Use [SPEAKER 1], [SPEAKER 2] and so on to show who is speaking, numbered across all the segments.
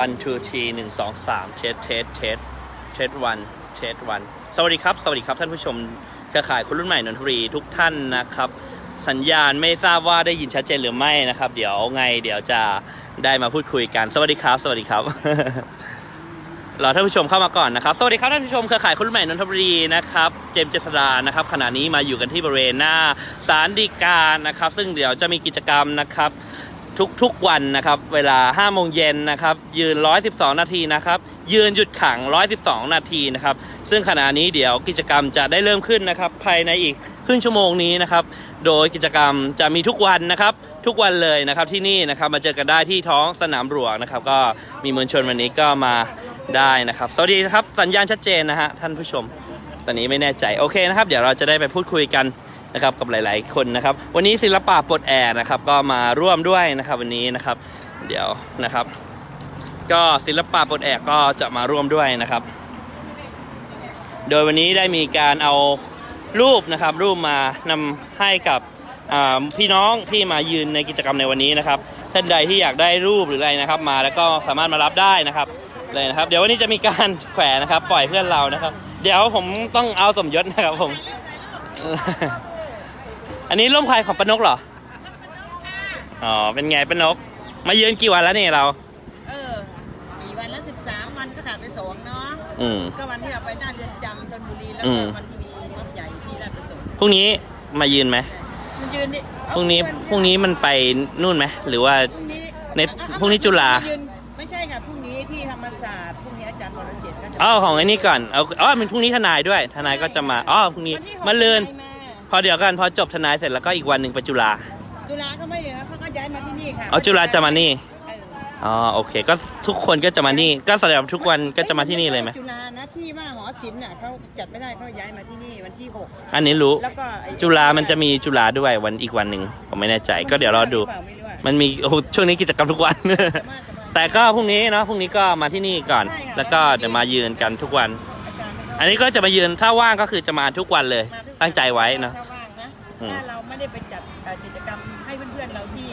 [SPEAKER 1] one two three หนึ่งสองสามเทสเทสเทสเทส one เทส one สวัสดีครับ สวัสดีครับท่านผู้ชมเครือข่ายคนรุ่นใหม่นนทบุรีทุกท่านนะครับ สัญญาณไม่ทราบว่าได้ยินชัดเจนหรือไม่นะครับ เดี๋ยวไงเดี๋ยวจะได้มาพูดคุยกัน สวัสดีครับ สวัสดีครับรอท่านผู้ชมเข้ามาก่อนนะครับ สวัสดีครับท่านผู้ชมเครือข่ายคนรุ่นใหม่นนทบุรีนะครับ เจมส์เจษดานะครับ ขณะนี้มาอยู่กันที่บริเวณหน้าศาลฎีกานะครับ ซึ่งเดี๋ยวจะมีกิจกรรมนะครับ ทุกๆวันนะครับ เวลา5โมงเย็นนะครับ ยืน 112 นาทีนะครับ ยืนหยุดขัง 112 นาทีนะครับ ซึ่งขณะนี้เดี๋ยวกิจกรรมจะได้เริ่มขึ้นนะครับ ภายในอีกครึ่งชั่วโมงนี้นะครับ โดยกิจกรรมจะมีทุกวันนะครับ ทุกวันเลยนะครับที่นี่นะครับ มาเจอกันได้ที่ท้องสนามหลวงนะครับ ก็มีมวลชนวันนี้ก็มาได้นะครับ สวัสดีนะครับ สัญญาณชัดเจนนะฮะท่านผู้ชม ตอนนี้ไม่แน่ใจ โอเคนะครับ เดี๋ยวเราจะได้ไปพูดคุยกัน นะครับกับหลายๆคนนะครับ วันนี้ศิลปะปลดแอกนะครับก็มาร่วมด้วยนะครับวันนี้นะครับ เดี๋ยวนะครับ ก็ศิลปะปลดแอกก็จะมาร่วมด้วยนะครับ โดยวันนี้ได้มีการเอารูปนะครับ รูปมานำให้กับพี่น้องที่มายืนในกิจกรรมในวันนี้นะครับท่านใดที่อยากได้รูปหรืออะไรนะครับ มาแล้วก็สามารถมารับได้นะครับเลยนะครับ เดี๋ยววันนี้จะมีการแขวนนะครับ ปล่อยเพื่อนเรานะครับ เดี๋ยวผมต้องเอาสมยศนะครับผม อันนี้ร่มใครของปานกเหรอ อ๋อ เป็นไงปานก มายืนกี่วันแล้วเนี่ยเรา
[SPEAKER 2] เออกี่วันละสิบสามวันก็ขาดไปสองเนาะ
[SPEAKER 1] อืม
[SPEAKER 2] ก็วันที่เราไปหน้าเรือนจำธนบุรีแล้ว
[SPEAKER 1] อื
[SPEAKER 2] ก็
[SPEAKER 1] ม
[SPEAKER 2] วันที่มีรถใหญ่ที่ราชประสงค์
[SPEAKER 1] พรุ่งนี้มายืนไหม
[SPEAKER 2] มันยืนดิเอา
[SPEAKER 1] พรุ่งนี้
[SPEAKER 2] เพื่อ
[SPEAKER 1] พรุ่งนี้มันไปนู่นไหม หรือว่า
[SPEAKER 2] พรุ่งนี้
[SPEAKER 1] ใน
[SPEAKER 2] เอาเอา
[SPEAKER 1] พรุ่งนี้จุฬา
[SPEAKER 2] ยืนไม่ใช่ค่ะพรุ่งนี้ที่ธรรมศาสตร์พรุ่งนี้อาจารย์วรเจตน์ก็จะ
[SPEAKER 1] อ๋อของไอ้นี่ก่อน เอาอ๋อมันพรุ่งนี้ทนายด้วย ทนายก็จะมา อ๋อ พรุ่งนี้
[SPEAKER 2] วันที่หก
[SPEAKER 1] มาเลือน
[SPEAKER 2] ทนาย
[SPEAKER 1] พอเดี๋ยวกันพอจบทนายเสร็จแล้วก็อีกวันหนึ่งไปจุฬา
[SPEAKER 2] จุฬาก็ไม่นะเขาก็ย้ายมาที่นี่ค่ะ
[SPEAKER 1] อ๋อจุฬาจะมานี่
[SPEAKER 2] เออ
[SPEAKER 1] อ๋อโอเค ก็ทุกคนก็จะมานี่ ก็แสดงว่าทุกวันก็จะมาที่นี่เลยไหม
[SPEAKER 2] จุฬานะที่ว่าหอศิลป์น่ะเขาจัดไม่ได้เขาย้ายมาที่นี่วันที่หก
[SPEAKER 1] อันนี้รู้
[SPEAKER 2] แล้วก็ไอ้
[SPEAKER 1] จุฬามันจะมีจุฬาด้วยวันอีกวันหนึ่งผมไม่แน่ใจ ก็เดี๋ยวรอดู
[SPEAKER 2] ไม่รู้อะ
[SPEAKER 1] มันมีโอ้โหช่วงนี้กิจกรรมทุกวัน
[SPEAKER 2] มากกว่า
[SPEAKER 1] แต่ก็พรุ่งนี้เนาะพรุ่งนี้ก็มาที่นี่ก่อน
[SPEAKER 2] ใช่ค่ะ
[SPEAKER 1] แล้วก็เดี๋ยวมายืนกันทุกวัน
[SPEAKER 2] อาจารย์ไม่
[SPEAKER 1] อันนี้ก็จะมายืนถ้าว่างก็คือจะมาทุกวันเลย
[SPEAKER 2] มาทุกวัน
[SPEAKER 1] ตั้งใจไว้เนาะ
[SPEAKER 2] ถ้าว่างนะ
[SPEAKER 1] อืม
[SPEAKER 2] ถ้าเราไม่ได้ไปจัดเอ่อกิจกรรมให้เพื่อนๆเราที่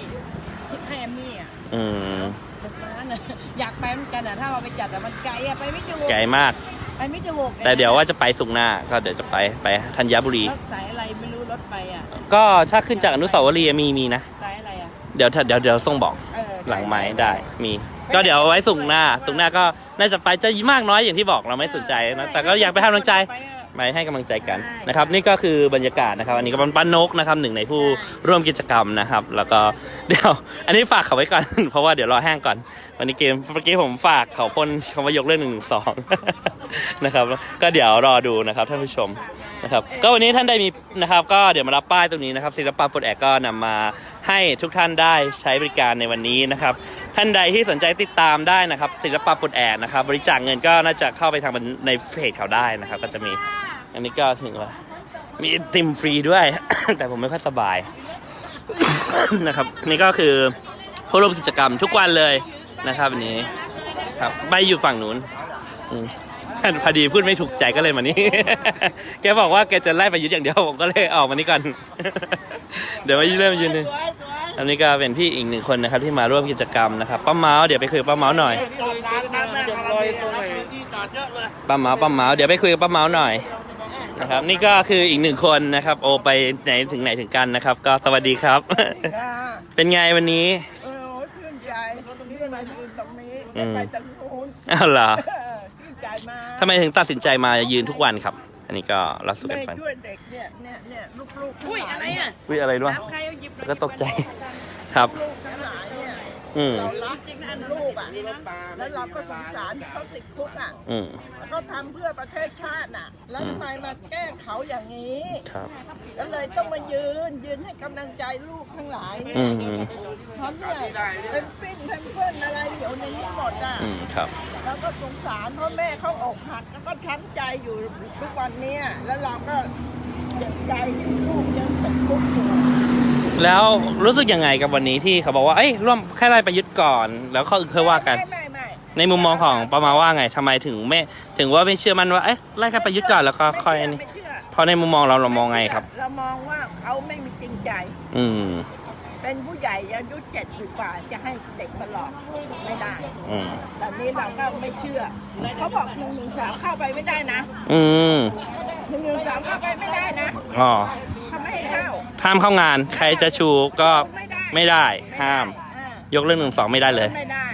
[SPEAKER 2] ที่ให้แอมมี่อะ
[SPEAKER 1] อืม
[SPEAKER 2] บนฟ้าน่ะอยากไปเหมือนกันอะถ้าเราไปจัดแต่มันไกลอะไปไม่ถูก
[SPEAKER 1] ไกลมาก
[SPEAKER 2] ไปไม่ถูก
[SPEAKER 1] แต่เดี๋ยวว่าจะไปสุกร์หน้า ก็เดี๋ยวจะไปไปธัญบุรี
[SPEAKER 2] รถสายอะไรไม่รู้รถไปอะ
[SPEAKER 1] ก็ถ้าขึ้นจากอนุสาวรีย์มีมีนะ
[SPEAKER 2] สายอะไรอะ
[SPEAKER 1] เดี๋ยวถ้าเดี๋ยวเดี๋ยวส่งบอก
[SPEAKER 2] เออ
[SPEAKER 1] หลังไม้ได้มี ก็เดี๋ยวเอาไว้สุกร์หน้าสุกร์หน้าก็น่าจะไปจะมากน้อยอย่างที่บอกเราไม่สนใจนะแต่ก็อยากไปให้กำลังใจ
[SPEAKER 2] ไปอะ
[SPEAKER 1] ไปให้กำลังใจกันนะครับ นี่ก็คือบรรยากาศนะครับ อันนี้ก็เป็นป้านกนะครับหนึ่งในผู้ร่วมกิจกรรมนะครับ แล้วก็เดี๋ยว อันนี้ฝากเขาไว้ก่อน เพราะว่าเดี๋ยวรอแห้งก่อน วันนี้เกมเมื่อกี้ผมฝากเขาพ่นคำว่ายกเรื่องหนึ่งหนึ่งสองนะครับก็เดี๋ยวรอดูนะครับท่านผู้ชมนะครับ ก็วันนี้ท่านได้มีนะครับ ก็เดี๋ยวมารับป้ายตรงนี้นะครับศิลปะปลดแอกก็นำมา ให้ทุกท่านได้ใช้บริการในวันนี้นะครับ ท่านใดที่สนใจติดตามได้นะครับ ศิลปะปลดแอกนะครับ บริจาคเงินก็น่าจะเข้าไปทางในเพจเขาได้นะครับ ก็จะมีอันนี้ก็ถึงว่ามีติมฟรีด้วย แต่ผมไม่ค่อยสบายนะครับ นี่ก็คือผู้ร่วมกิจกรรมทุกวันเลยนะครับวันนี้ครับใบอยู่ฝั่งนู้นอื พอดีพูดไม่ถูกใจก็เลยมานี่ แกบอกว่าแกจะไล่ไปยุทธอย่างเดียวผมก็เลยออกมานี่ก่อน เดี๋ยวมาเริ่มยืนหนึ่งอันนี้ก็เป็นพี่อีกหนึ่งคนนะครับที่มาร่วมกิจกรรมนะครับป้าเมาส์เดี๋ยวไปคุยกับป้าเมาส์หน่อยป้าเมาส์ป้าเมาส์เดี๋ยวไปคุยกับป้าเมาส์หน่อยนะครับ นี่ก็คืออีกหนึ่งคนนะครับ โอไปไหนถึงไหนถึงกันนะครับ ก็สวัสดีครับ
[SPEAKER 2] ค่ะ
[SPEAKER 1] เป็นไงวันนี้
[SPEAKER 2] เออชื่นใจตรงนี้มายืนตรงนี้
[SPEAKER 1] อืม
[SPEAKER 2] ไปตรงนู้น
[SPEAKER 1] อ้าวเหรอ
[SPEAKER 2] เออชื่นใจ มาก
[SPEAKER 1] ทำไมถึงตัดสินใจมายืนทุกวันครับ อันนี้ก็รับสู่กัน
[SPEAKER 2] แม่
[SPEAKER 1] ฟัง
[SPEAKER 2] ช่วยเด็กเนี่ยเนี่ยเนี่ยลูกๆอุ้ยอะไรอะ
[SPEAKER 1] วิอะไรด้วย
[SPEAKER 2] ใครเอาหยิบ
[SPEAKER 1] แล้วก็ตกใจครับ
[SPEAKER 2] ลูกทั้งหลายเนี่ย
[SPEAKER 1] อืม
[SPEAKER 2] เรารักจริงนะลูกอะแล้วเราก็สงสารที่เขาติดคุกอะ
[SPEAKER 1] อืม
[SPEAKER 2] เขาทำเพื่อประเทศชาติน่ะ แล้วทำไมมาแกล้งเขาอย่างนี้
[SPEAKER 1] ครับ
[SPEAKER 2] ก็เลยต้องมายืนยืนให้กำลังใจลูกทั้งหลายเนี่
[SPEAKER 1] อื
[SPEAKER 2] ย
[SPEAKER 1] ม
[SPEAKER 2] เพราะเนี่ยเป็นปิ้นเป็นเพื่อนอะไรอยู่ในนี้หมดอะ
[SPEAKER 1] อืม ครับ
[SPEAKER 2] เราก็สงสารเพราะแม่เขาอกหักแล้วก็ช้ำใจอยู่ทุกวันเนี้ยแล้วเราก็เจ็บใจที่ลูกยังติดคุกอยู่
[SPEAKER 1] แล้วรู้สึกยังไงกับวันนี้ที่เขาบอกว่า เอ้ยร่วมแค่ไล่ประยุทธ์ก่อน แล้วเขาอื่นค่อยว่ากัน
[SPEAKER 2] ไม่ไม่ไม่
[SPEAKER 1] ในมุมมองของประมาว่าไงทำไมถึงไม่ถึงว่าไม่เชื่อมันว่าเอ้ยไล่แค่ประยุทธ์ก่อนแล้วก็ค่อยอันนี้
[SPEAKER 2] ไม่เชื่อ
[SPEAKER 1] เพราะในมุมมองเราเรามองไงครับ
[SPEAKER 2] เรามองว่าเขาไม่มีจริงใจ
[SPEAKER 1] อืม
[SPEAKER 2] เป็นผู้ใหญ่อายุเจ็ดสิบกว่าจะให้เด็กมาหลอกไม่ได้
[SPEAKER 1] อืม
[SPEAKER 2] ตอนนี้เราก็ไม่เชื่อเขาบอกหนึ่งหนึ่งสามเข้าไปไม่ได้นะ
[SPEAKER 1] อืม
[SPEAKER 2] หนึ่งหนึ่งสามเข้าไปไม่ได้นะ
[SPEAKER 1] อ๋อ
[SPEAKER 2] ห้เข้า
[SPEAKER 1] ห้ามเข้างาน ใครจะชูก็
[SPEAKER 2] ไม่ได้
[SPEAKER 1] ไม่ได้ห้าม
[SPEAKER 2] อ่าย
[SPEAKER 1] กเรื่องหนึ่งสองไม่ได้เลย
[SPEAKER 2] ไม่ได้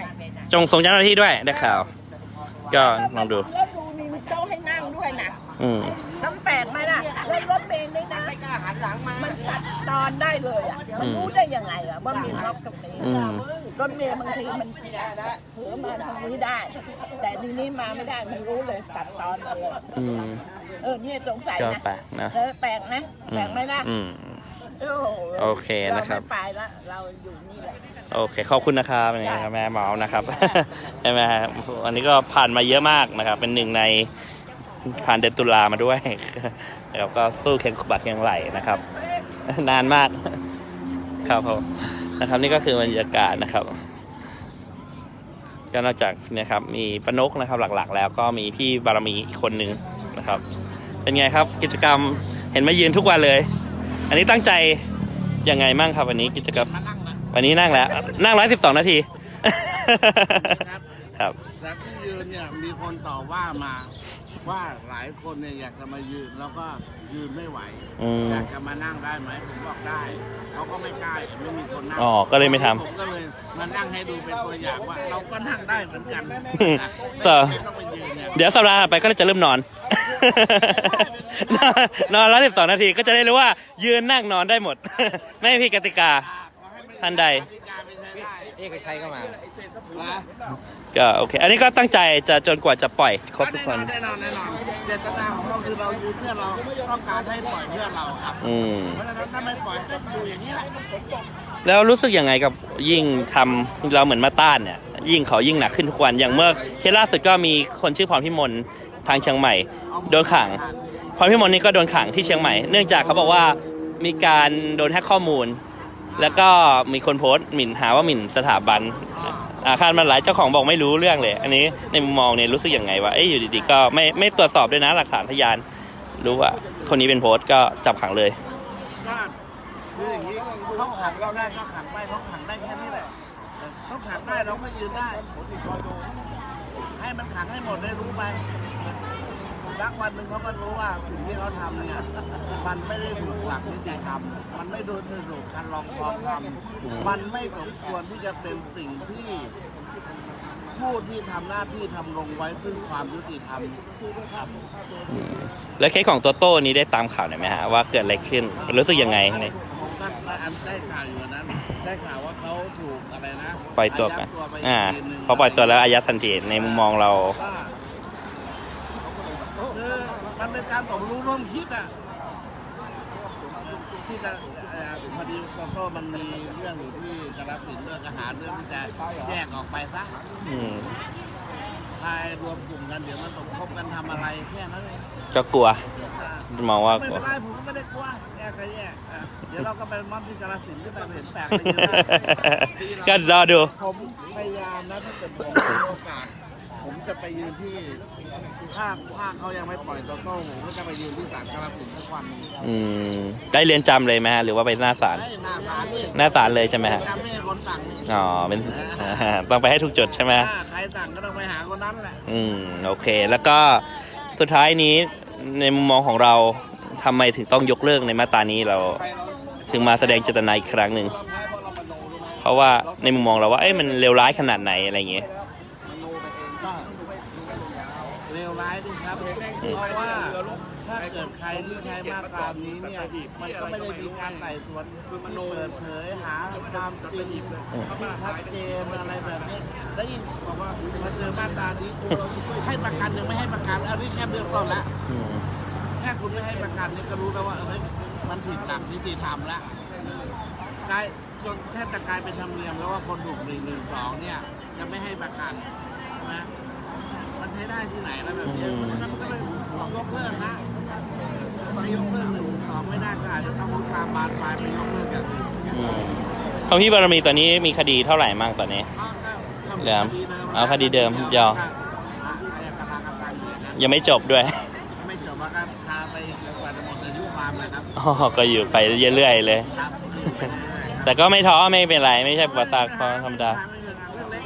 [SPEAKER 1] จงส่งเจ้าหน้าที่ด้วยได้ข่าว ก็ลองดู
[SPEAKER 2] แล้วดูมีโต๊ะให้นั่งด้วยนะ
[SPEAKER 1] อืม
[SPEAKER 2] น้ำแปลกไหมล่ะแล้วรถเมล์ด้วยนะไม่กล้าหันหลังมา มันตัดตอนได้เลยอะมันรู้ได้ยังไงอะว่ามีรถกับเมล์
[SPEAKER 1] อืม
[SPEAKER 2] รถเมล์บางทีมันเผือมาทางนี้ได้ แต่ทีนี้มาไม่ได้มันรู้เลยตัดตอนมาเลย
[SPEAKER 1] อืม
[SPEAKER 2] เออเนี่ยสงสัย
[SPEAKER 1] ก็
[SPEAKER 2] นะ
[SPEAKER 1] แปลกนะ
[SPEAKER 2] เออแปลกนะแปลกไหมล่ะ
[SPEAKER 1] อืม
[SPEAKER 2] โอ้โห
[SPEAKER 1] โอเคนะครับ
[SPEAKER 2] เาไม่ไปละเราอยู่นี่แหละ
[SPEAKER 1] โอเคขอบคุณนะครับนี่ครับแม่เมานะครับใช่ไหมฮะอันนี้ก็ผ่านมาเยอะมากนะครับ เป็นหนึ่งในผ่านเดือนตุลามาด้วยแล้วก็สู้แข่งขบักแข่งไหลนะครับ นานมากครับผมนะครับนี่ก็คือบรรยากาศนะครับก็นอกจากเนี่ยครับมีปานกนะครับหลักๆ แล้วก็มีพี่บารมีอีกคนหนึ่งนะครับ เป็นไงครับกิจกรรมเห็นมายืนทุกวันเลย อันนี้ตั้งใจยังไงมั่งครับวันนี้กิจกรรม
[SPEAKER 3] มานั่งนะ
[SPEAKER 1] วันนี้นั่งแล้ว นั่งร้อยสิบสองนาที
[SPEAKER 3] ครับ
[SPEAKER 1] ครับ
[SPEAKER 3] จากที่ยืนเนี่ยมีคนต่อว่ามา ว่าหลายคนเนี่ยอยากจะมายืนแล้วก็ยืนไม่ไหว
[SPEAKER 1] อืม
[SPEAKER 3] อยากจะมานั่งได้ไหมผมบอกได้เขาก็ไม่กล้าไม่มีคนนั่ง
[SPEAKER 1] อ๋อก็เลยไม่ทำ
[SPEAKER 3] ผมก็เลยมานั่งให้ดูเป็นตัวอย่างว่า เราก็นั่งได้เหมือนกัน
[SPEAKER 1] ต่อ
[SPEAKER 3] ไม่ต้องไปยืนเนี่ย
[SPEAKER 1] เดี๋ยวสัปดาห์ถัดไปก็จะเริ่มนอน นอนร้อยสิบสองนาทีก็จะได้รู้ว่ายืนนั่งนอนได้หมด ไม่มีกติกา ท่านใด
[SPEAKER 3] กติกา เป็นไปได้
[SPEAKER 4] เอกชัยก็มา
[SPEAKER 3] นะ
[SPEAKER 1] ก็โอเค อันนี้ก็ตั้งใจจะจนกว่าจะปล่อยครบทุกคน
[SPEAKER 3] แน่นอนแน่นอนเจตนาของเราคือเรายืนเพื่อเราต้องการให้ปล่อยเพื่อเราครับ
[SPEAKER 1] อืม
[SPEAKER 3] เพราะฉะนั้นถ้าไม่ปล่อยก็อยู่อย่างนี้แหละ
[SPEAKER 1] แล้วรู้สึกยังไงกับยิ่งทำเราเหมือนมาต้านเนี่ย ยิ่งเขายิ่งหนักขึ้นทุกวัน อย่างเมื่อเคสล่าสุดก็มีคนชื่อพรพิมลทางเชียงใหม่ โดนขัง พรพิมลนี่ก็โดนขังที่เชียงใหม่ เนื่องจากเขาบอกว่ามีการโดนแฮกข้อมูล แล้วก็มีคนโพสต์หมิ่นหาว่าหมิ่นสถาบันอาคารมันหลายเจ้าของบอกไม่รู้เรื่องเลย อันนี้ในมุมมองเนี่ยรู้สึกยังไงวะเอ้ยอยู่ดีๆก็ไม่ไม่ตรวจสอบด้วยนะหลักฐานพยาน รู้ว่า คนนี้เป็นโพสต์ก็จับขังเลย
[SPEAKER 3] ก็คืออย่างนี้เขาขังเราได้ก็ขังไปเขาขังได้แค่นี้แหละเขาขังได้เราก็ยืนได้ให้มันขังให้หมดได้รู้ไป รักวันหนึ่งเขาก็รู้ว่าสิ่งที่เขาทำเนี่ยมันไม่ได้ถูกหลักนิติธรรมมันไม่โดนถูกการลองฟองทำมันไม่สมควรที่จะเป็นสิ่งที่ผู้ที่ทำหน้าที่ทำลงไว้ซึ่งความยุติธรรม
[SPEAKER 1] แล้วเคสของโตโต้นี้ได้ตามข่าวหน่อยไหมฮะว่าเกิดอะไรขึ้นรู้สึกยังไงเนี่ย
[SPEAKER 3] ผมก็ได้อันได้ข่าวอยู่วันนั้น ได้ข่าวว่าเขาถูกอะไรนะ
[SPEAKER 1] ปล่อยตัวกันา
[SPEAKER 3] ยัดไป
[SPEAKER 1] อ่า
[SPEAKER 3] ทีนึง
[SPEAKER 1] พอปล่อยตัวแล้วอายัดทันทีในมุมมองเรา
[SPEAKER 3] ว่าคือ มันเป็นการสมรู้ร่วมคิดอะที่จะเอ่อพอดีโตโต้มันมีเรื่องอยู่ที่กระสินธุ์เรื่องอาหารเรื่องที่จะแยกออกไปซะ
[SPEAKER 1] อืม
[SPEAKER 3] ทายรวมกลุ่มกันเดี๋ยวมันสมคบกันทำอะไรแค่นั้นเอง
[SPEAKER 1] ก็กลัวมองว่า
[SPEAKER 3] ไม่
[SPEAKER 1] กลัว
[SPEAKER 3] เป็นไรผมก็ไม่ได้กลัวแยกก็แยกอะเดี๋ยวเราก็ไปม็อบที่กระสินธุ์ก็ไปเห็นแปลกไปเยอะ
[SPEAKER 1] ก็รอดู
[SPEAKER 3] ผมพยายามนะถ้าเกิดผมมีโอกาส ผมจะไปยืนที่ถ้าถ้าเขายังไม่ปล่อยโตโต้ผมก็จะไปยืนที่ศาลกระสินธุ์ทุกวันนี้
[SPEAKER 1] อืมได้เรียนจำเลยไหมฮะหรือว่าไปหน้าศาล
[SPEAKER 3] ให้หน้าศาลนี่
[SPEAKER 1] หน้าศาลเลยใช่ไหมฮะ
[SPEAKER 3] จำไม่ให้คนสั่งนี่
[SPEAKER 1] อ๋อเป็นอ่าต้องไปให้ถูกจุดใช่ไหม
[SPEAKER 3] ถ้าใครสั่งก็ต้องไปหาคนนั้นแหละ
[SPEAKER 1] อืมโอเคแล้วก็สุดท้ายนี้ในมุมมองของเราทำไมถึงต้องยกเลิกในมาตรานี้เราถึงมาแสดงเจตนาอีกครั้งหนึ่งเพราะว่าในมุมมองเราว่าเอ้ยมันเลวร้ายขนาดไหนอะไรอย่างเงี้ย
[SPEAKER 3] ก็เลวร้ายดิครับ เพราะว่าถ้า เกิดใครที่ใช้มาตรานี้เนี่ยมันก็ไม่ได้มีการไต่สวนที่เปิดเผยหาความจริงที่ชัดเจนอะไรแบบนี้แล้วยิ่งบอกว่ามาเจอมาตรานี้ให้ประกันยังไม่ให้ประกันอันนี้แค่เบื้องต้นละแค่คุณไม่ให้ประกันนี่ก็รู้แล้วว่าเอ้ยมันผิดหลักนิติธรรมล้วกลายจนแทบจะกลายเป็นธรรมเนียมแล้วว่าคนถูกหนึ่งหนึ่งสองเนี่ยจะไม่ให้ประกันใช่ไหมมันใช้ได้ที่ไหนแล้วแบบนี้เพราะฉะนั้นมันก็เลยต้องยกเลิกนะ ถ้ายกเลิกหนึ่งหนึ่งสองไม่ได้ก็อาจจะต้องลุกลามบานปลายไปยกเลิกอย่างอื่น
[SPEAKER 1] อืมของพี่บารมีตอนนี้มีคดีเท่าไหร่มั่งตอนนี้
[SPEAKER 3] อ้าวก็ก็
[SPEAKER 1] เดิม
[SPEAKER 3] คดี
[SPEAKER 1] เอาคดีเดิมยาว
[SPEAKER 3] อะอายการกำลังอยู่อย่างนั้น
[SPEAKER 1] ยังไม่จบด้วย
[SPEAKER 3] ไม่จบว่าก็พาไปจนกว่าจะหมดอายุความแหละครับ
[SPEAKER 1] อ๋อ ก็อยู่ไปเรื่อยๆเลย
[SPEAKER 3] ครับไปเรื่อยๆ
[SPEAKER 1] แต่ก็ไม่ท้อไม่เป็นไรไม่ใช่อุปสรรคธรรมดา
[SPEAKER 3] เรื่องเล็ก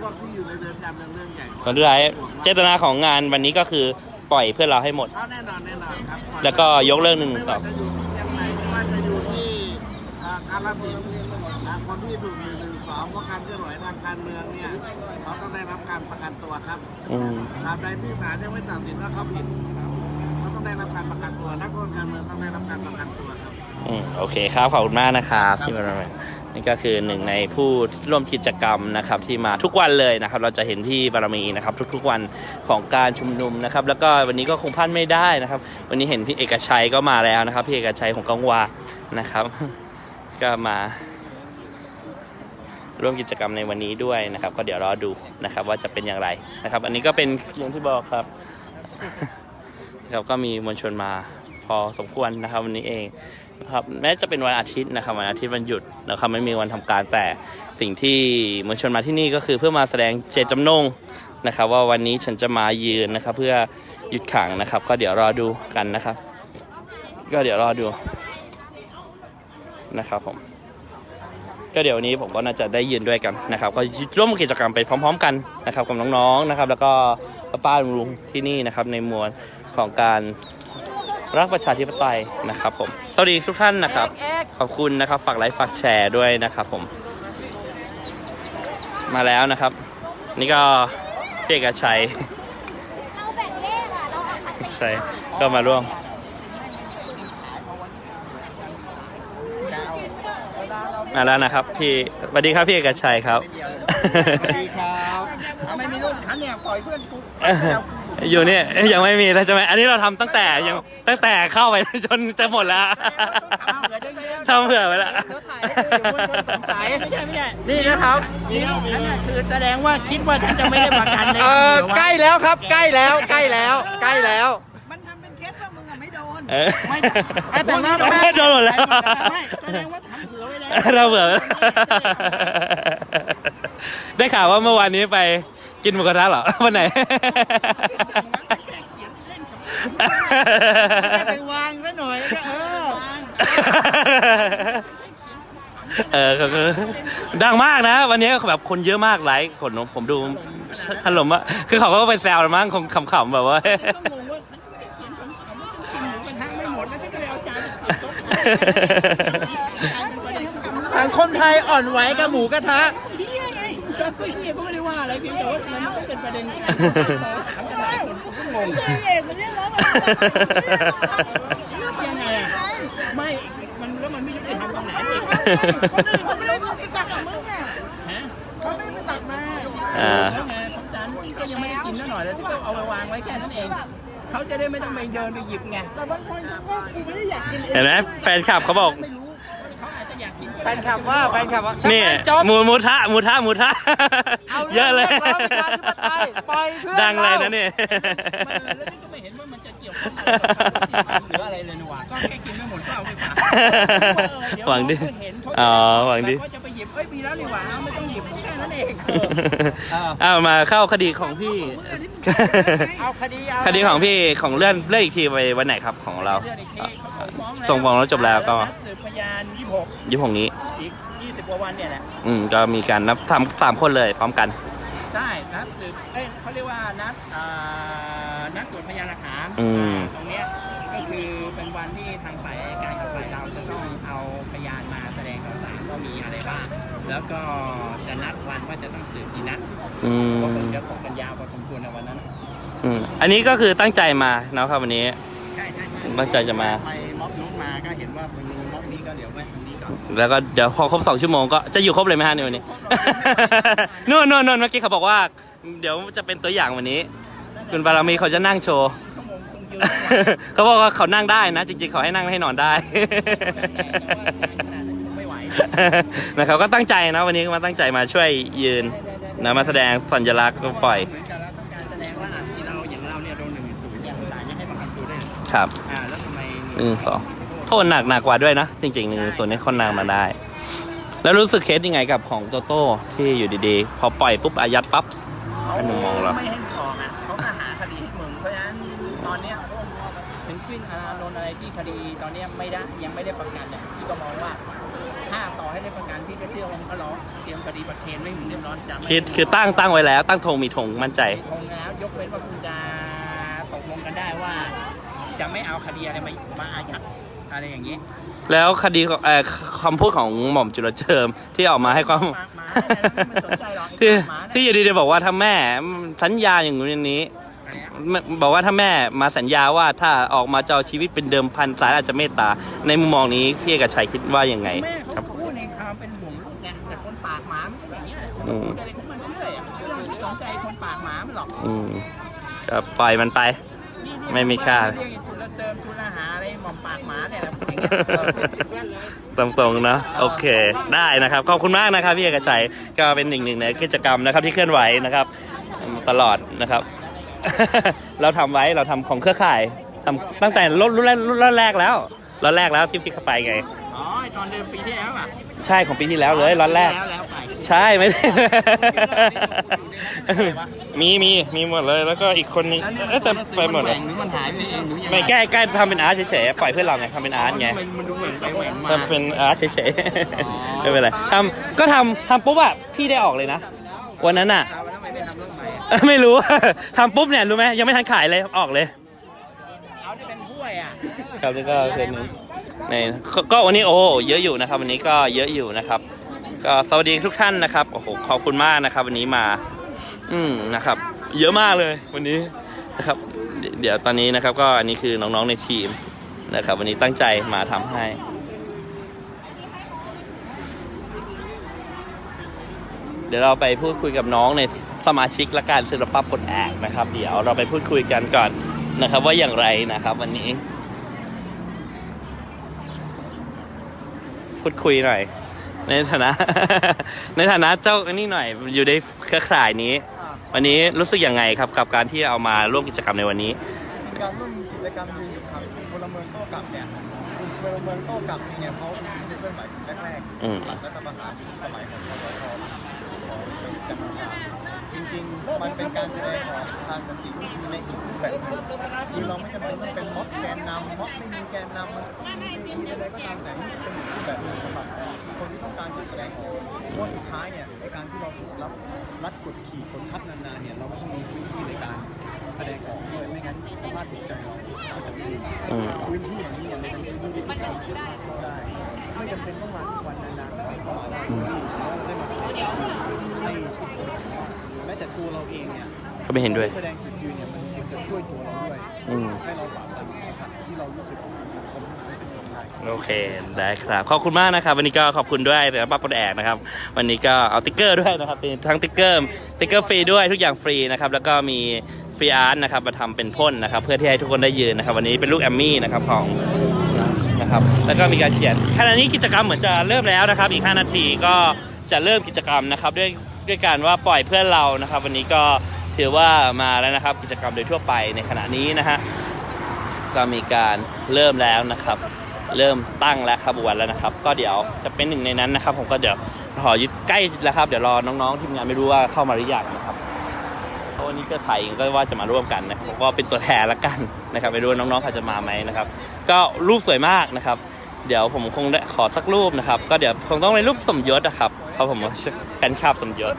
[SPEAKER 3] พวกที่อยู่ในเรือนจำเรื่องเรื่องใหญ่
[SPEAKER 1] ผลสุดท้ายเจตนาของงานวันนี้ก็คือ ปล่อยเพื่อนเราให้หมด
[SPEAKER 3] เอาแน่นอนแน่นอนครับ
[SPEAKER 1] แล้วก็ยกเลิกหนึ่ง
[SPEAKER 3] ไม่
[SPEAKER 1] สอ
[SPEAKER 3] ว่างจะอยู่ที่เชียงใหม่ไม่ว่าจะอยู่ที่อ่ากาฬสินธุ์อ่าคนที่ถูกหนึ่งหนึ่งสองเพราะการเคลื่อนไหวทางการเมืองเนี่ยเขาต้องได้รับการประกันตัวครับ
[SPEAKER 1] อืม
[SPEAKER 3] ตราบใดที่ศาลยังไม่ตัดสินว่าเขาผิดเขาต้องได้รับการประกันตัวนักโทษการเมืองต้องได้รับการประกันตัวครับ
[SPEAKER 1] อืมโอเคครับขอบคุณมากนะครับพี่บารมี นี่ก็คือหนึ่งในผู้ร่วมกิจกรรมนะครับที่มาทุกวันเลยนะครับ เราจะเห็นพี่บารมีนะครับ ทุกๆวันของการชุมนุมนะครับ แล้วก็วันนี้ก็คงพลาดไม่ได้นะครับ วันนี้เห็นพี่เอกชัยก็มาแล้วนะครับ พี่เอกชัยของกังวานะครับ ก็มา ร่วมกิจกรรมในวันนี้ด้วยนะครับ ก็เดี๋ยวรอดูนะครับ ว่าจะเป็นอย่างไรนะครับ อันนี้ก็เป็นอย่างที่บอกครับครับก็มีมวลชนมาพอสมควรนะครับวันนี้เอง ครับแม้จะเป็นวันอาทิตย์นะครับวันอาทิตย์วันหยุดนะครับไม่มีวันทำการแต่สิ่งที่มวลชนมาที่นี่ก็คือเพื่อมาแสดงเจตจำนงนะครับ ว่าวันนี้ฉันจะมายืนนะครับ เพื่อหยุดขังนะครับ ก็เดี๋ยวรอดูกันนะครับ ก็เดี๋ยวรอดูนะครับผมก็เดี๋ยววันนี้ผมก็น่าจะได้ยืนด้วยกันนะครับ ก็ร่วมกิจกรรมไปพร้อม ๆ กันนะครับกับน้องๆนะครับ แล้วก็ป้าๆลุงๆที่นี่นะครับในมวลของการ รักประชาธิปไตยนะครับผมสวัสดีทุกท่านนะครับ ขอบคุณนะครับ ฝากไลค์ฝากแชร์ด้วยนะครับผม มาแล้วนะครับ นี่ก็พี่เอกชัย
[SPEAKER 4] เอาแบ่งเลขอะเราเอาคันไหน
[SPEAKER 1] ใช่ก็มาร่วมมาแล้วนะครับ พี่สวัสดีครับพี่เอกชัยครับ
[SPEAKER 5] สวัสดีครับเอาไม่มีรุ่นคันเนี่ยปล่อยเพื่อนกู
[SPEAKER 1] อยู่เนี่ยยังไม่มีแล้วใช่ไหมอันนี้เราทำตั้งแต่ยังตั้งแต่เข้าไปจนจะหมดแล้วทำเผื่อไว้แล้ว
[SPEAKER 5] เดี๋ยวถ่ายให้ดูเดี๋ยวคนสงสัยไม่ใช่ไม่ใช่นี่นะครับนี่นั่นน่ะคือแสดงว่าคิดว่าฉันจะไม่ได้ประกันใน
[SPEAKER 6] เออใกล้แล้วครับ ใกล้แล้วใกล้แล้วใกล้แล้ว
[SPEAKER 2] มันทำเป็นเคสว่ามึงอะไม่โดน
[SPEAKER 1] เออ
[SPEAKER 5] ไม่แต่หน้า
[SPEAKER 1] โดนโดนหมดแล้ว
[SPEAKER 5] ไม่แสดงว่าทำเผื่อไว้แล้ว
[SPEAKER 1] เราเบื่อได้ข่าวว่าเมื่อวานนี้ไป กินหมูกระทะเหรอ วันไหน
[SPEAKER 5] ได้ไปวางซะหน่อยแล้วก็เออ
[SPEAKER 1] เออก็คือดังมากนะ วันนี้แบบคนเยอะมากไลค์คนผมดูถล่มอะคือเขาก็ไปแซวมั้งคงขำๆแบบว่า
[SPEAKER 5] ก็งงว่าฉันเขียนคำๆว่าฉันกินหมูกระทะไม่หมดแล้วฉันก็เลยเอาจานไปสิบโต๊ะทางคนไทยอ่อนไหวกับหมูกระทะเฮียไง ก็เฮียก็ไม่ได้ว่าอะไรเพียงแต่ว่ามันก็เป็นประเด็นการถามกันหลายคนผมก็งง
[SPEAKER 2] เอกมันเรียกร้องอะไร
[SPEAKER 5] ยังไงอะไม่มันแล้วมันไม่ยุติธรรมตรงไหนอีก
[SPEAKER 2] คนอื่นเขาไม่ได้ไปตักกับมึงไงเขาไม่ได้ไปตักมา
[SPEAKER 1] อ่า
[SPEAKER 5] แล้วไงของจานก็ยังไม่ได้กินแล้วหน่อยแล้วก็เอาไปวางไว้แค่นั้นเองเขาจะได้ไม่ต้องไปเดินไปหยิบไง
[SPEAKER 2] แต่บางคนเขาก็กูไม่ได้อยากกินเอ
[SPEAKER 1] เห็นไหมแฟนคลับเขาบอก
[SPEAKER 5] ไม่รู้
[SPEAKER 6] แฟนคลับว่าแฟนคลับว่า
[SPEAKER 1] นี่
[SPEAKER 6] ทำงาจบ
[SPEAKER 1] หมูหมูทะหมูทะหมูทะ
[SPEAKER 6] เอา
[SPEAKER 1] เยอะเลย
[SPEAKER 6] เรื่องราวประชาธิปไตยปล่อยเพื่อน
[SPEAKER 1] ดังเลย
[SPEAKER 6] เรา
[SPEAKER 1] นะเนี่ย
[SPEAKER 5] แล้วนี่ก็ไม่เห็นว่ามันจะเกี่ยวข้องกับหรืออะไรเลยนี่หว่าก็แค่กินไม่หมดก็เอาไปฝาก
[SPEAKER 1] หวังดี
[SPEAKER 5] เห็น
[SPEAKER 1] อ๋อหวังดี
[SPEAKER 5] ก็จะไปหยิบเอ้ยมีแล้วนี่หว่าไม่ต้องหยิบ แค่นั้นเอง
[SPEAKER 1] เอามาเข้าคดีของพี่
[SPEAKER 6] เอาคดีเอา
[SPEAKER 1] คดีของพี่ของเลื่อนเลื่อนอีกทีไปวันไหนครับของเรา
[SPEAKER 5] เรื่องอีกทีเขาฟ้องแล้ว
[SPEAKER 1] ส่งฟ้องแล้วจบแล้วก็
[SPEAKER 5] นัดสืบพยาน26
[SPEAKER 1] ยี่หกนี้
[SPEAKER 5] อีก20กว่าวันเนี่ยแหละ
[SPEAKER 1] อืมก็มีการนับทำสามคนเลยพร้อมกัน
[SPEAKER 5] ใช่นัดสืบเอ้ยเขาเรียกว่านัดอ่านัดตรวจพยานหลักฐาน
[SPEAKER 1] อืม
[SPEAKER 5] อ่าตรงเนี้ยก็คือเป็นวันที่ทางฝ่ายอัยการกับฝ่ายเราจะต้องเอาพยานมาแสดงต่อศาลว่ามีอะไรบ้าง แล้วก็จะนัดวันว่าจะต้องสืบกี่นัด
[SPEAKER 1] อืม
[SPEAKER 5] ก็คงจะตกกันยาวพอสมควรในวันนั้น
[SPEAKER 1] อืมอันนี้ก็คือตั้งใจมาเนาะครับวันนี้
[SPEAKER 5] ใช่ใช่ใช่
[SPEAKER 1] ตั้งใจจะมา
[SPEAKER 5] ไปม็อบนู้นมาก็เห็นว่ามันมีม็อบนี้ก็เดี๋ยวแวะตรงนี้ก่อน
[SPEAKER 1] แล้วก็เดี๋ยวพอครบสองชั่วโมงก็จะอยู่ครบเลยไหมฮะในวันนี้ นู่นนู่นนู่นเมื่อกี้เขาบอกว่า เดี๋ยวจะเป็นตัวอย่างวันนี้ คุณบารมีเขาจะนั่งโชว์
[SPEAKER 5] ชั่วโมงคงยืน
[SPEAKER 1] เขาบอกว่าเขานั่งได้นะ จริงๆเขาให้นั่งให้นอนได้
[SPEAKER 5] ไม่ไหว
[SPEAKER 1] น นะครับก็ตั้งใจนะวันนี้ก็มาตั้งใจมาช่วยยืนนะมาแสดงสัญลักษณ์ก็ปล่อย
[SPEAKER 5] เหมือนกับเราต้องการแสดงว่าที่เราอย่างเราเนี่ยโดนหนึ่งศูนย์เนี่ยศาลยังให้ประกันตัวได้
[SPEAKER 1] ครับ
[SPEAKER 5] อ่าแล้วทำไม
[SPEAKER 1] หนึ่งสองโทษหนักหนักกว่าด้วยนะ จริงๆหนึ่งส่วนนี้คนนางมาได้ แล้วรู้สึกเคสยังไงกับของโตโต้ที่อยู่ดีๆ พอปล่อยปุ๊บอายัดปั๊บเรา
[SPEAKER 5] ไม่ให้มึงออกอะเขาก็หาคดีให้มึงเพราะฉะนั้นตอนเนี้ยเพนกวินอารานนท์อะไรที่คดีตอนเนี้ยไม่ได้ยังไม่ได้ประกันเนี่ยพี่ก็มองว่า ถ้าต่อให้ได้ประกันพี่ก็เชื่อว่ามันก็ร้องเตรียมคดีประเคนไม่ถึงเรียบร้อยจะไม่
[SPEAKER 1] คิดคือตั้งตั้งไว้แล้ว ตั้งธงมีธงมั่นใจ
[SPEAKER 5] คงแล้วยกเว้นว่าคุณจะตกลงกันได้ว่า จะไม่เอาคดีอะไรมามาอายัดอะไรอย่างนี้
[SPEAKER 1] แล้วคดีของเอ่อคำพูดของหม่อมจุลเจิมที่ออกมาให้ความ
[SPEAKER 5] หมาหมาเนี่ยไม่สนใจหรอกไอ้
[SPEAKER 1] ที่
[SPEAKER 5] หมาเนี่ย
[SPEAKER 1] ที่อยู่ดีๆบอกว่าถ้าแม่สัญญาอย่างนู้นอย่างนี้
[SPEAKER 5] อะไรอะ
[SPEAKER 1] ไม่บอกว่าถ้าแม่มาสัญญาว่าถ้าออกมาจะเอาชีวิตเป็นเดิมพันสารอาจจะเมตตาในมุมมองนี้พี่เอกชัยคิดว่ายังไง
[SPEAKER 5] แม่ อย่างนี้ยแหละมัน
[SPEAKER 1] อืม
[SPEAKER 5] พูดอะไรของมันเรื่อยๆอะไม่ต้องไปสนใจคนปากหมามันหรอก
[SPEAKER 1] อืมก็ปล่อยมันไปไม่มีค่า
[SPEAKER 5] เรียกไอ้จุลเจิมจุลหาอะไรหม่อมปากหมาเนี่ยแหละพูดอย่างเงี้ย
[SPEAKER 1] ตรงๆเนอะโอเค ได้นะครับ ขอบคุณมากนะครับพี่เอกชัยก็เป็นหนึ่งหนึ่งในกิจกรรมนะครับที่เคลื่อนไหวนะครับ ตลอดนะครับ เราทำไว้เราทำของเครือข่ายทำตั้งแต่รุ่นรุ่นแรกรุ่นแรกแล้ว รุ่นแรกแล้วที่พี่เข้าไปไง
[SPEAKER 5] อ๋อไอ้ตอนเดิมปีที่แล้วอะ
[SPEAKER 1] ใช่ของปีที่แล้วเลยรุ่นแรก
[SPEAKER 5] แล้วแล้วไป
[SPEAKER 1] ใช่ไม่ได้มีมีมีหมดเลยแล้วก็อีกคนนึง
[SPEAKER 5] แล้วนี่
[SPEAKER 1] เอ๊ะแต่ไปหมด
[SPEAKER 5] แห
[SPEAKER 1] เล
[SPEAKER 5] ว่
[SPEAKER 1] ย
[SPEAKER 5] งหรือมันหายไปเองหรือยังง
[SPEAKER 1] ไม่แก้แก้ทำเป็นอาร์ตเฉยๆปล่อยเพื่อนเราไงทำเป็นอาร์ตไง
[SPEAKER 5] ทำมมันดูแหว่งไปแหว่งมา
[SPEAKER 1] ทำเป็นอาร์ตเฉย
[SPEAKER 5] อ๋อ
[SPEAKER 1] ๆไม่เป็นไรทำก็ทำทำปุ๊บอะพี่ได้ออกเลยนะ วันนั้นอะ
[SPEAKER 5] เอาแล้วทำไมไม่ทำเรื่องใหม่อะ
[SPEAKER 1] เอ้ยไม่รู้ ทำปุ๊บเนี่ยรู้ไหมยังไม่ทันขายเลยออกเลย
[SPEAKER 5] เอา ที่เป็นถ้วยอะ
[SPEAKER 1] ครับนี่ก็เป็นในก็ก็วันนี้โอ้เยอะอยู่นะครับ วันนี้ก็เยอะอยู่นะครับ ก็สวัสดีทุกท่านนะครับโอ้โหขอบคุณมากนะครับ วันนี้มา อืมนะครับ เยอะมากเลยวันนี้นะครับ เดี๋ยวตอนนี้นะครับ ก็อันนี้คือน้องๆในทีมนะครับ วันนี้ตั้งใจมาทำให้ เดี๋ยวเราไปพูดคุยกับน้องในสมาชิกและการศิลปะปลดแอกนะครับ เดี๋ยวเราไปพูดคุยกันก่อน นะครับ ว่าอย่างไรนะครับ วันนี้ พูดคุยหน่อย ในฐานะ ในฐานะเจ้าอันนี้หน่อย อยู่ในเครือข่ายนี้ วันนี้รู้สึกยังไงครับ กับการที่เอามาร่วมกิจกรรมในวันนี้
[SPEAKER 7] การร่วมกิจกรรมยืนอยู่ครับพลเมืองโต้กลับเนี่ยกลุ่มพลเมืองโต้กลับเนี่ยเขาเป็นเคลื่อนไหวกลุ่มแรก
[SPEAKER 1] อืม
[SPEAKER 7] ๆหลังรัฐประหารสมัยของคอสชของจำนวนจ ริงๆ มันเป็นการแสดงของทางสติวิธีในอีกรูปแบบหนึงคือเราไม่จำเป็นต้องเป็นม็อบแกนนำม็อบไม่มีแกนนำมันคืออะไรก็ตามแต่นี่เป็นอีกรูปแบบหนึงสำหรับคนที่ต้องการจะแสดงออกเพราะว่าสุดท้ายเนี่ยในการที่เราถูกรับรัดกดขี่กดทับนานๆเนี่ยเราก็ต้องมีพื้นที่ในการแสดงออกด้วยไม่งั้นสภาพจิตใจเราก็จะไม่ดีพื้นที่อย่างนี้เนี่ยมันเป็นพื้นที่ที่เราเชื่อได้ไม่จำเป็นต้องมาทุกวันนานๆไปก็มาได้แล้วได้มาแสดงให้ทุกคน แม้แต่ตัวเราเองเนี่ย
[SPEAKER 1] เขาไม่เห็นด้วย
[SPEAKER 7] แสดงจุดยืนเนี่ยมันจะช่วยตัวเราด้วย
[SPEAKER 1] อืม
[SPEAKER 7] ให้เราฝ่าฟันอุปสรรคที่เรารู้สึกว่าสังคมไม่เป็นคนไทย
[SPEAKER 1] โอเค ได้ครับ ขอบคุณมากนะครับ วันนี้ก็ขอบคุณด้วยสำหรับป้าปลดแอกนะครับ วันนี้ก็เอาติ๊กเกอร์ด้วยนะครับเป็นทั้งติ๊กเกอร์ติ๊กเกอร์ฟรีด้วยทุกอย่างฟรีนะครับ แล้วก็มีฟรีอาร์ตนะครับมาทำเป็นพ่นนะครับ เพื่อที่ให้ทุกคนได้ยืนนะครับ วันนี้เป็นลูกแอมมี่นะครับของนะครับ แล้วก็มีการเขียนขณะนี้กิจกรรมเหมือนจะเริ่มแล้วนะครับ อีก 5 นาทีก็จะเริ่มกิจกรรมนะครับ ด้วย ด้วยการว่าปล่อยเพื่อนเรานะครับ วันนี้ก็ถือว่ามาแล้วนะครับ กิจกรรมโดยทั่วไปในขณะนี้นะฮะก็มีการเริ่มแล้วนะครับ เริ่มตั้งแล้วขบวนแล้วนะครับ ก็เดี๋ยวจะเป็นหนึ่งในนั้นนะครับ ผมก็เดี๋ยวขอยึดใกล้แล้วครับ เดี๋ยวรอน้องๆทีมงานไม่รู้ว่าเข้ามาหรือยังนะครับเพราะวันนี้ก็ขายเองก็ว่าจะมาร่วมกันนะผมก็เป็นตัวแทนละกันนะครับ ไม่รู้ว่าน้องๆเขาจะมาไหมนะครับ ก็รูปสวยมากนะครับ เดี๋ยวผมคงได้ขอสักรูปนะครับ ก็เดี๋ยวคงต้องเป็นรูปสมยศนะครับเพราะผมแฟนคลับสมยศ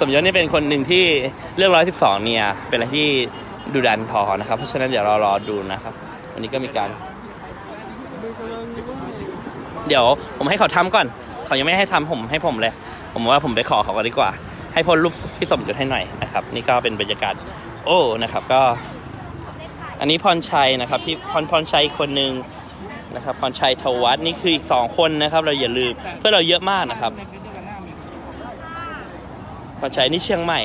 [SPEAKER 1] สมยศนี่เป็นคนหนึ่งที่เรื่องร้อยสิบสองเนี่ย เป็นอะไรที่ดูดันพอนะครับ เพราะฉะนั้นเดี๋ยวเรารอดูนะครับ วันนี้ก็มีการ เดี๋ยวผมให้เขาทำก่อน เขายังไม่ให้ทำผมให้ผมเลย ผมว่าผมไปขอเขาก่อนดีกว่า ให้พ่นรูปพี่สมยศให้หน่อยนะครับ นี่ก็เป็นบรรยากาศ โอ้นะครับ ก็ อันนี้พรชัยนะครับ พี่พรพรชัยคนหนึ่ง นะครับพรชัยทวัฒน์นี่คืออีกสองคนนะครับ เราอย่าลืมเพื่อนเราเยอะมากนะครับพรชัยนี่เชียงใหม่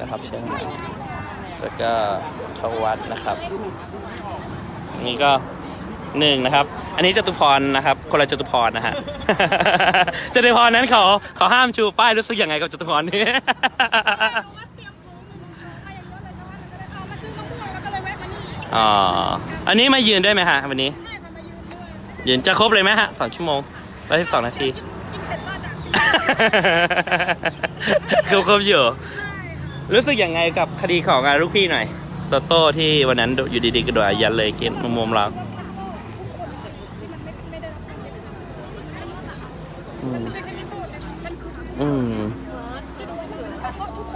[SPEAKER 1] นะครับเชียงใหม่แล้วก็ทวัฒน์นะครับนี่ก็หนึ่งนะครับ อันนี้จตุพรนะครับ คนละจตุพรนะฮะจตุพรนั้นเขาเขาห้ามชูป้ายรู้สึกยังไงกับจตุพรนี่อ๋อ อันนี้มายืนได้ไหมฮะวันนี้ ยืนจะครบเลยไหมฮะสองชั่วโมงร้อยสิบสองนาที ครบครบอยู่ รู้สึกยังไงกับคดีของลูกพี่หน่อยโตโต้ที่วันนั้นอยู่ดีๆกระโดดอายันเลยเกณฑ์มุมมเราอืม
[SPEAKER 4] ไม่ใช่แค่ที่ตูดนะคะมันคือ
[SPEAKER 1] อืม
[SPEAKER 4] เพราะทุก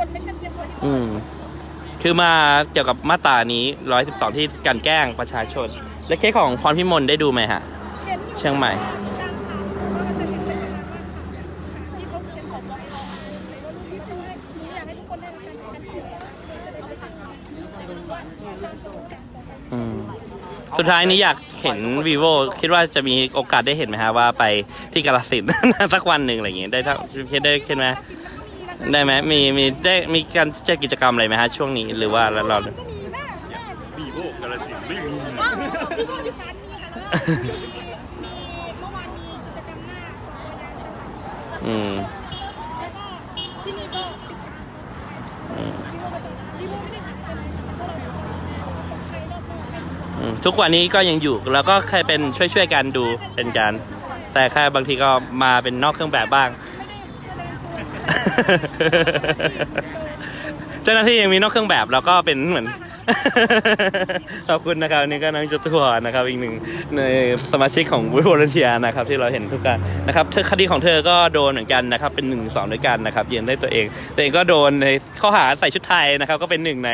[SPEAKER 4] คื
[SPEAKER 1] อมาเกี่ยวกับมาตรานี้ 112 ที่การแกล้งประชาชน และเคสของพรพิมลได้ดูไหมฮะ
[SPEAKER 4] เชี
[SPEAKER 1] ยงใหม่
[SPEAKER 4] สุด
[SPEAKER 1] ท้ายนี้อยากเห็น vivo คิดว่าจะมีโอกาสได้เห็นไหมฮะว่าไปที่กาลสินธุ์ สักวันหนึ่งอะไรอย่างเงี้ยได้ทั้งคิดได้คิดไหม ได้ไหมมีมีได้มีการจัดกิจกรรมอะไรไหมฮะช่วงนี้หรือว่าเราเรา
[SPEAKER 4] ก็มีแม่แม่
[SPEAKER 7] บีโบกาลสินไม่มี
[SPEAKER 4] อ้าวพี่ก็มีสารมีค่ะแล้วมีมีเมื่อวานมีกิจกรรมหน้าสองพยานนะคะ
[SPEAKER 1] อืม
[SPEAKER 4] แล้วก็ที่นี่ก็ติดตาม
[SPEAKER 1] อืม
[SPEAKER 4] พี่ว่าจะพี่ว่าไม่ได้ติดตามเพราะเราอยู่คนไทยรอบโลกให้
[SPEAKER 1] อืมทุกวันนี้ก็ยังอยู่แล้วก็แค่เป็นช่วยช่วยๆกันดูเป็นการ แต่แค่บางทีก็มาเป็นนอกเครื่องแบบบ้าง เจ้าหน้าที่ยังมีนอกเครื่องแบบแล้วก็เป็นเหมือน ขอบคุณนะครับอันนี่ก็น้องจุตัวนะครับอีกหนึ่งในสมาชิกของวิวอลเทียนะครับที่เราเห็นทุกการนะครับเธอคดีของเธอก็โดนเหมือนกันนะครับเป็นหนึ่งสองด้วยกันนะครับยืนได้ตัวเองตัวเองก็โดนในข้อหาใส่ชุดไทยนะครับก็เป็นหนึ่งใน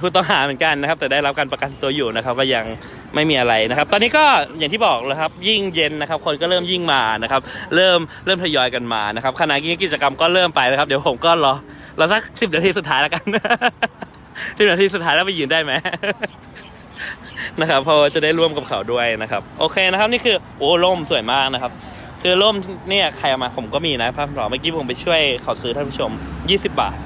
[SPEAKER 1] ผู้ต้องหาเหมือนกันนะครับแต่ได้รับการประกันตัวอยู่นะครับก็ยังไม่มีอะไรนะครับ ตอนนี้ก็อย่างที่บอกเลยครับยิ่งเย็นนะครับ คนก็เริ่มยิ่งมานะครับเริ่มเริ่มทยอยกันมานะครับขณะนี้กิจกรรมก็เริ่มไปนะครับ เดี๋ยวผมก็รอรอสักสิบนาทีสุดท้ายแล้วกัน สิบนาทีสุดท้ายแล้วไปยืนได้ไหม นะครับเพราะว่าจะได้ร่วมกับเขาด้วยนะครับ โอเคนะครับ นี่คือโอ้ร่มสวยมากนะครับ คือร่มเนี่ยใครเอามาผมก็มีนะภาพหล่อเมื่อกี้ผมไปช่วยเขาซื้อท่านผู้ชม 20 บาท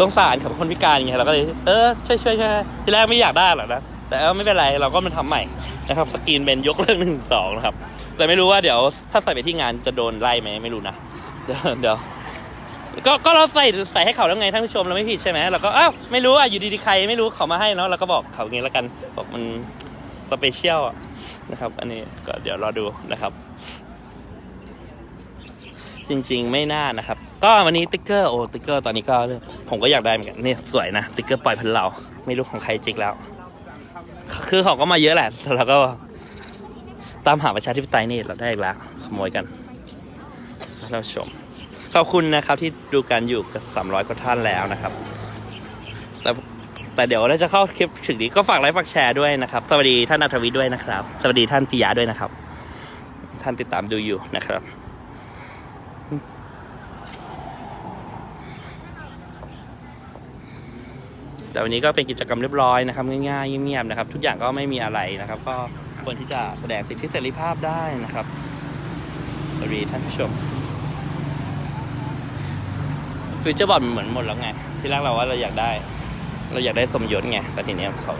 [SPEAKER 1] สงสารกับคนพิการไงเราก็เลยเออช่วยช่วยช่วยทีแรกไม่อยากได้หรอกนะแต่เออไม่เป็นไรเราก็มาทำใหม่นะครับ สกรีนเป็นยกเลิกหนึ่งสองนะครับ แต่ไม่รู้ว่าเดี๋ยวถ้าใส่ไปที่งานจะโดนไล่ไหมไม่รู้นะ เดี๋ยวเดี๋ยว ก็ก็เราใส่ใส่ให้เขาแล้วไงท่านผู้ชมเราไม่ผิดใช่ไหมเราก็อ้าวไม่รู้อะอยู่ดีๆใครไม่รู้เขามาให้เนาะเราก็บอกเขาอย่างนี้แล้วกันบอกมันสเปเชียลอะนะครับ อันนี้ก็เดี๋ยวรอดูนะครับ จริงๆไม่น่านะครับ ก็วันนี้ติ๊กเกอร์โอ้ติ๊กเกอร์ตอนนี้ก็ผมก็อยากได้เหมือนกันนี่สวยนะติ๊กเกอร์ปล่อยพันเราไม่รู้ของใครจริงแล้ว คือเขาก็มาเยอะแหละแต่เราก็ ตามหาประชาธิปไตยนี่เราได้อีกแล้วขโมยกันแล้วชม ขอบคุณนะครับที่ดูกันอยู่กับ300กว่าท่านแล้วนะครับ แต่แต่เดี๋ยวเราจะเข้าคลิปถึงนี้ก็ฝากไลค์ฝากแชร์ด้วยนะครับ สวัสดีท่านอัธวิทย์ด้วยนะครับ สวัสดีท่านปิยะด้วยนะครับ ท่านติดตามดูอยู่นะครับแต่วันนี้ก็เป็นกิจกรรมเรียบร้อยนะครับง่ายๆเงียบๆนะครับ ทุกอย่างก็ไม่มีอะไรนะครับ ก็ควรที่จะแสดงสิทธิเสรีภาพได้นะครับสวัสดีท่านผู้ชม ฟิวเจอร์บอร์ดมันเหมือนหมดแล้วไง ที่แรกเราว่าเราอยากได้ เราอยากได้สมยศไงแต่ทีเนี้ยเขา